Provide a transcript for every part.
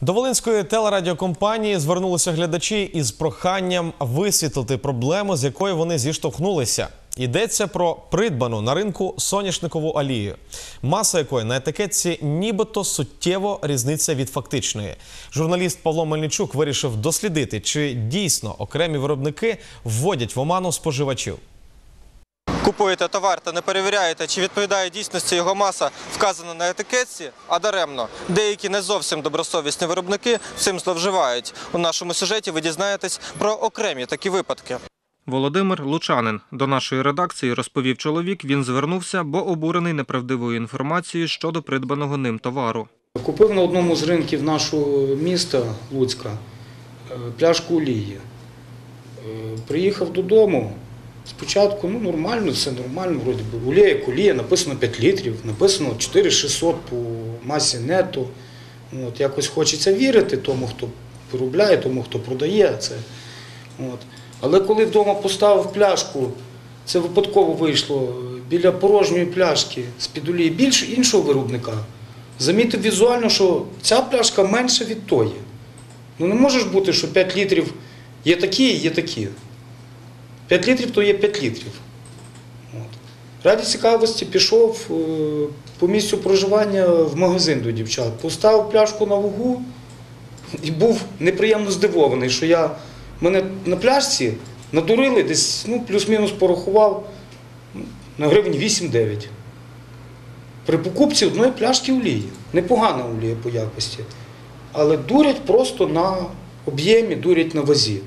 До Волинської телерадіокомпанії звернулися глядачі із проханням висвітлити проблему, з якою вони зіштовхнулися. Йдеться про придбану на ринку соняшникову олію, маса якої на етикетці нібито суттєво різниця від фактичної. Журналіст Павло Мельничук вирішив дослідити, чи дійсно окремі виробники вводять в оману споживачів. Купуєте товар та не перевіряєте, чи відповідає дійсності його маса, вказана на етикетці, а даремно. Деякі не зовсім добросовісні виробники цим зловживають. У нашому сюжеті ви дізнаєтесь про окремі такі випадки. Володимир Лучанин до нашої редакції розповів чоловік. Він звернувся, бо обурений неправдивою інформацією щодо придбаного ним товару. Купив на одному з ринків нашого міста Луцька е, пляшку олії. Е, Приїхав додому. Спочатку ну, нормально, все нормально, вроді би. Олія як олія, написано 5 літрів, написано 4600 по масі нету. От, якось хочеться вірити тому, хто виробляє, тому, хто продає це. От. Але коли вдома поставив пляшку, це випадково вийшло біля порожньої пляшки з-під олії більш іншого виробника. Замітив візуально, що ця пляшка менша від тої. Ну не може бути, що 5 літрів є такі є такі. 5 літрів то є 5 літрів. От. Раді цікавості пішов е, по місцю проживання в магазин до дівчат, поставив пляшку на вагу і був неприємно здивований, що я мене на пляшці надурили десь ну, плюс-мінус порахував на гривень 8-9. При покупці одної пляшки олії. Непогана олія по якості. Але дурять просто на об'ємі, дурять на вазі.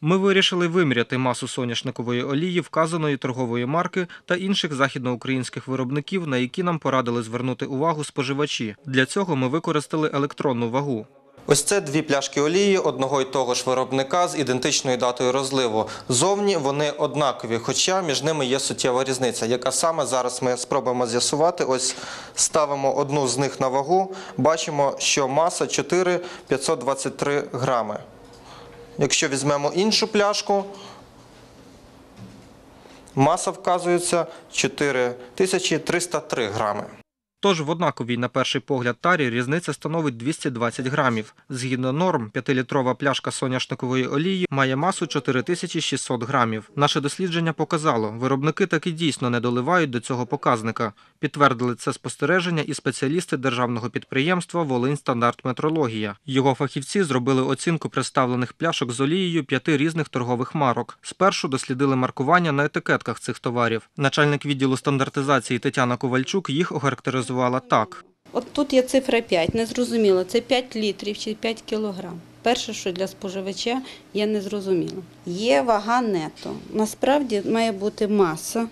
Ми вирішили виміряти масу соняшникової олії, вказаної торгової марки та інших західноукраїнських виробників, на які нам порадили звернути увагу споживачі. Для цього ми використали електронну вагу. Ось це дві пляшки олії одного й того ж виробника з ідентичною датою розливу. Зовні вони однакові, хоча між ними є суттєва різниця. Яка саме зараз ми спробуємо з'ясувати. Ось ставимо одну з них на вагу. Бачимо, що маса 4,523 грами. Якщо візьмемо іншу пляшку, маса вказується 4303 грами. Тож в однаковій на перший погляд тарі різниця становить 220 грамів. Згідно норм, 5-літрова пляшка соняшникової олії має масу 4600 грамів. Наше дослідження показало, виробники таки дійсно не доливають до цього показника. Підтвердили це спостереження і спеціалісти державного підприємства Волинь стандарт метрологія. Його фахівці зробили оцінку представлених пляшок з олією п'яти різних торгових марок. Спершу дослідили маркування на етикетках цих товарів. Начальник відділу стандартизації Тетяна Ковальчук їх охарактеризувала так. От тут є цифра 5, незрозуміло, це 5 літрів чи 5 кілограм. Перше, що для споживача є незрозуміло. Є вага нето. Насправді має бути маса.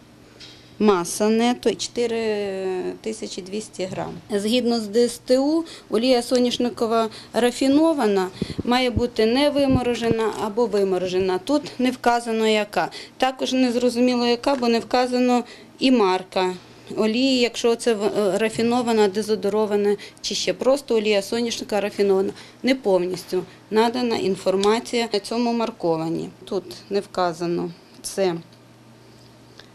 Маса нето 4200 грам. Згідно з ДСТУ, олія соняшникова рафінована має бути не виморожена або виморожена. Тут не вказано яка. Також не зрозуміло яка, бо не вказано і марка. Олії, якщо це е, рафінована, дезодорована, чи ще просто олія соняшника рафінована, не повністю надана інформація на цьому марковані. Тут не вказано це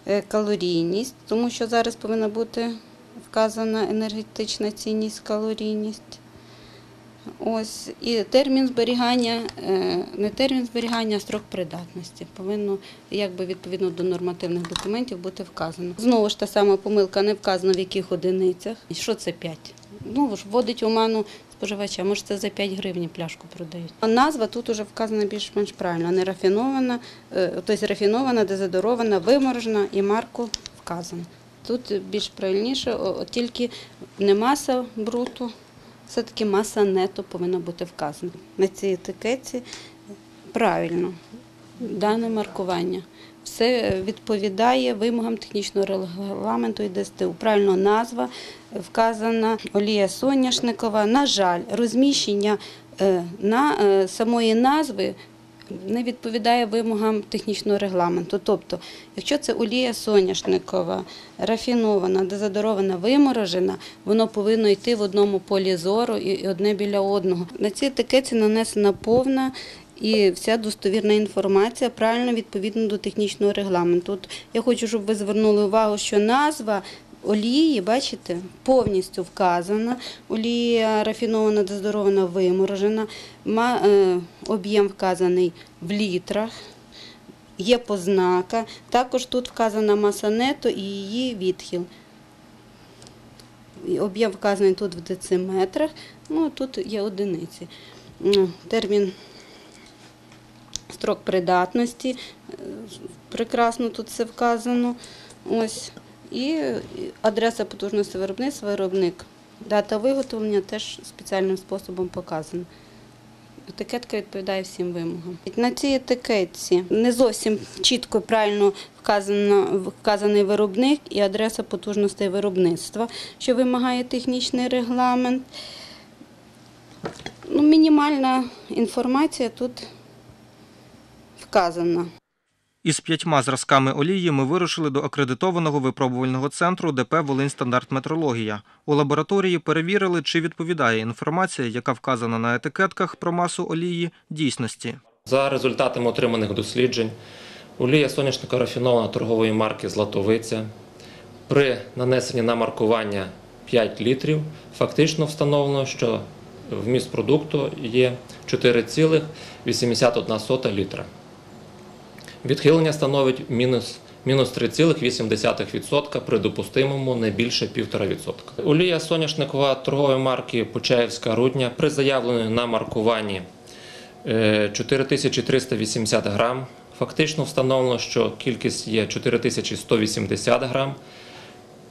е, калорійність, тому що зараз повинна бути вказана енергетична цінність, калорійність. Ось і термін зберігання, е, не термін зберігання, а строк придатності повинно якби відповідно до нормативних документів бути вказано. Знову ж та сама помилка не вказано в яких одиницях. Що це 5? Ну ж вводить оману споживача. Може, це за 5 гривень пляшку продають. А назва тут уже вказана більш-менш правильно. Не рафінована, е, тобто рафінована, дезодорована, виморожена і марку вказано. Тут більш правильніше, тільки не маса бруту, все-таки маса нето повинна бути вказана. На цій етикетці правильно дане маркування. Все відповідає вимогам технічного регламенту і ДСТУ. Правильно назва вказана олія соняшникова. На жаль, розміщення е, на е, самої назви не відповідає вимогам технічного регламенту. Тобто, якщо це олія соняшникова, рафінована, дезодорована, виморожена, воно повинно йти в одному полі зору і одне біля одного. На цій етикетці нанесена повна і вся достовірна інформація правильно відповідно до технічного регламенту. От я хочу, щоб ви звернули увагу, що назва олії, бачите, повністю вказана. Олія рафінована, дезодорована, виморожена. Е, Об'єм вказаний в літрах. Є познака. Також тут вказана маса нето і її відхил. Об'єм вказаний тут в дециметрах, ну тут є одиниці. Термін строк придатності. е, Прекрасно тут все вказано. Ось. І адреса потужності виробництва, виробник. Дата виготовлення теж спеціальним способом показана. Етикетка відповідає всім вимогам. На цій етикетці не зовсім чітко правильно вказано, вказаний виробник і адреса потужностей виробництва, що вимагає технічний регламент. Ну, мінімальна інформація тут вказана. Із п'ятьма зразками олії ми вирушили до акредитованого випробувального центру ДП «Волиньстандарт Метрологія». У лабораторії перевірили, чи відповідає інформація, яка вказана на етикетках про масу олії, дійсності. За результатами отриманих досліджень, олія соняшника рафінована торгової марки Златовиця при нанесенні на маркування 5 літрів фактично встановлено, що вміст продукту є 4,81 літра. Відхилення становить мінус, мінус 3,8% при допустимому не більше 1,5%. Олія соняшникова торгової марки Почаївська рудня при заявленні на маркуванні е, 4380 грам. Фактично встановлено, що кількість є 4180 грам,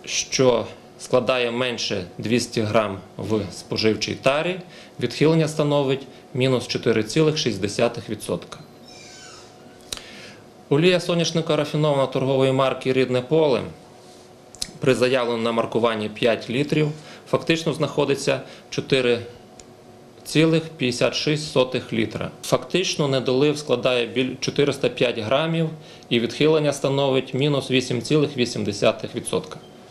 що складає менше 200 грам в споживчій тарі. Відхилення становить мінус 4,6%. Олія соняшника рафінована торгової марки Рідне поле при заявленому на маркуванні 5 літрів фактично знаходиться 4,56 літра. Фактично недолив складає 405 грамів і відхилення становить мінус 8,8%.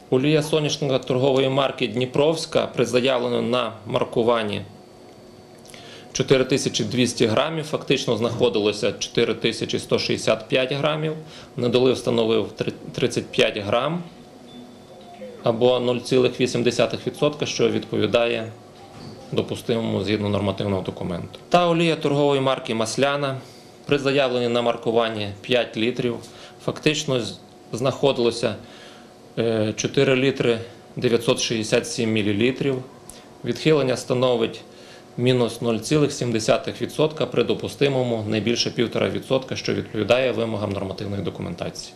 Олія соняшника торгової марки Дніпровська при заявленому на маркуванні 4200 грамів, фактично знаходилося 4165 грамів, недолив становив три- 35 грам або 0,8%, що відповідає допустимому згідно нормативного документу. Та олія торгової марки Масляна при заявленні на маркуванні 5 літрів фактично знаходилося е, 4 літри 967 мл. Відхилення становить мінус 0,7% при допустимому не більше 1,5%, що відповідає вимогам нормативної документації.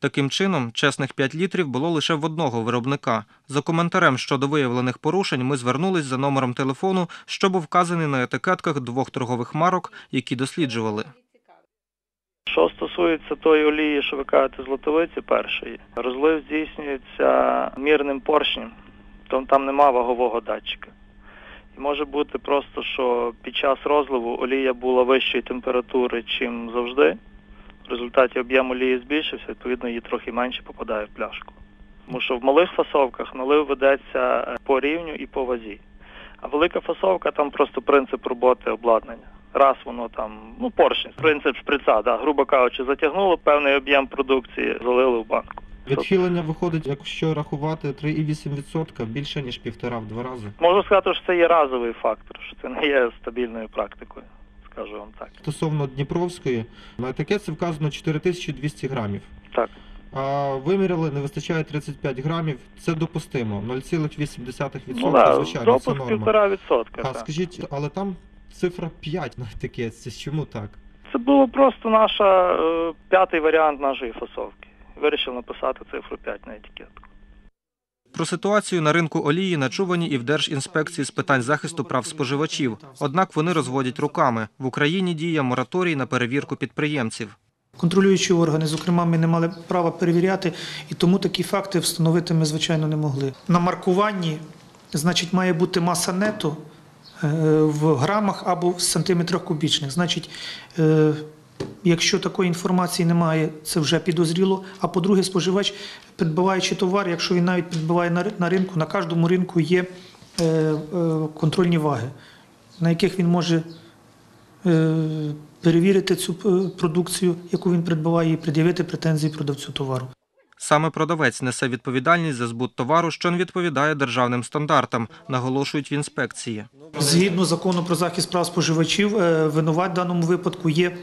Таким чином, чесних 5 літрів було лише в одного виробника. За коментарем щодо виявлених порушень ми звернулись за номером телефону, що був вказаний на етикетках двох торгових марок, які досліджували. Що стосується тої олії, що ви кажете, злотовиці першої, розлив здійснюється мірним поршнем, там, там нема вагового датчика. Може бути просто, що під час розливу олія була вищої температури, чим завжди. В результаті об'єм олії збільшився, відповідно, її трохи менше попадає в пляшку. Тому що в малих фасовках налив ведеться е, по рівню і по вазі. А велика фасовка там просто принцип роботи обладнання. Раз воно там, ну поршень, принцип шприца, да, грубо кажучи, затягнуло певний об'єм продукції, залили в банку. Відхилення виходить, якщо рахувати 3,8% більше, ніж півтора в два рази. Можу сказати, що це є разовий фактор, що це не є стабільною практикою, скажу вам так. Стосовно Дніпровської, на етикетці вказано 4200 грамів. Так. А виміряли, не вистачає 35 грамів. Це допустимо. 0,8%, Ну, да, звичайно, це норма. півтора відсотка. А так. скажіть, але там цифра 5 на етикетці. Чому так? Це було просто наша е, п'ятий варіант нашої фасовки. Вирішив написати цифру 5 на етикетку. Про ситуацію на ринку олії начувані і в Держінспекції з питань захисту прав споживачів. Однак вони розводять руками. В Україні діє мораторій на перевірку підприємців. Контролюючі органи, зокрема, ми не мали права перевіряти, і тому такі факти встановити ми, звичайно, не могли. На маркуванні, значить, має бути маса нету е, в грамах або в сантиметрах кубічних. Значить, е, якщо такої інформації немає, це вже підозріло. А по-друге, споживач, придбаваючи товар, якщо він навіть придбаває на ринку, на кожному ринку є е, е, контрольні ваги, на яких він може е, перевірити цю продукцію, яку він придбаває, і пред'явити претензії продавцю товару. Саме продавець несе відповідальність за збут товару, що не відповідає державним стандартам, наголошують в інспекції. Згідно закону про захист прав споживачів, винуват в даному випадку є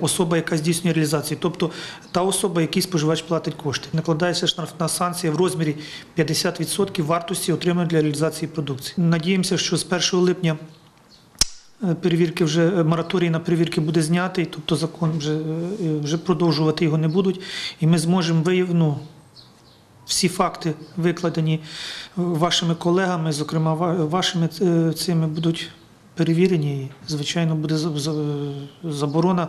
особа, яка здійснює реалізацію, тобто та особа, якій споживач платить кошти. Накладається штрафна санкція в розмірі 50% вартості отриманої для реалізації продукції. Надіємося, що з 1 липня е, перевірки вже е, мораторій на перевірки буде знятий, тобто закон вже, е, вже продовжувати його не будуть, і ми зможемо виявити. Ну, всі факти викладені вашими колегами, зокрема вашими е, цими будуть перевірені. Звичайно, буде за- за- заборона,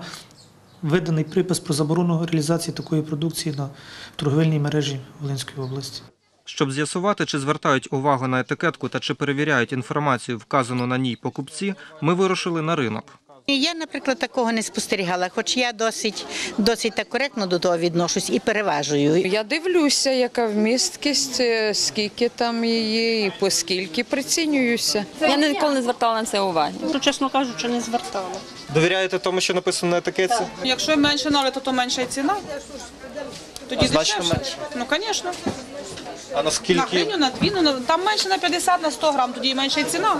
виданий припис про заборону реалізації такої продукції на торговельній мережі Волинської області. Щоб з'ясувати, чи звертають увагу на етикетку та чи перевіряють інформацію, вказану на ній покупці, ми вирушили на ринок. Я, наприклад, такого не спостерігала, хоч я досить, досить так коректно до того відношусь і переважую. Я дивлюся, яка вмісткість, е, скільки там її і по скільки прицінююся. Я ніколи не звертала на це уваги. Ну, чесно кажучи, не звертала. Довіряєте тому, що написано на етикетці? Якщо менше налито, то менша і ціна. Тоді значно дешевше. менше? Ну, звісно. А На наскільки? гривню, на дві, ну там менше на 50, на 100 грам, тоді менша і ціна.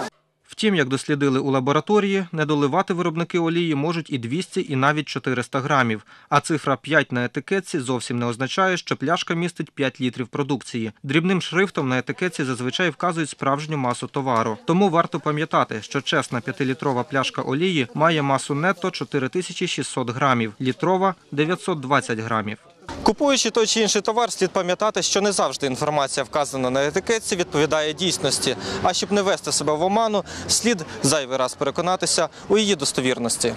Втім, як дослідили у лабораторії, не доливати виробники олії можуть і 200, і навіть 400 грамів. А цифра 5 на етикетці зовсім не означає, що пляшка містить 5 літрів продукції. Дрібним шрифтом на етикетці зазвичай вказують справжню масу товару. Тому варто пам'ятати, що чесна 5-літрова пляшка олії має масу нетто 4600 грамів, літрова – 920 грамів. Купуючи той чи інший товар, слід пам'ятати, що не завжди інформація, вказана на етикетці, відповідає дійсності. А щоб не вести себе в оману, слід зайвий раз переконатися у її достовірності.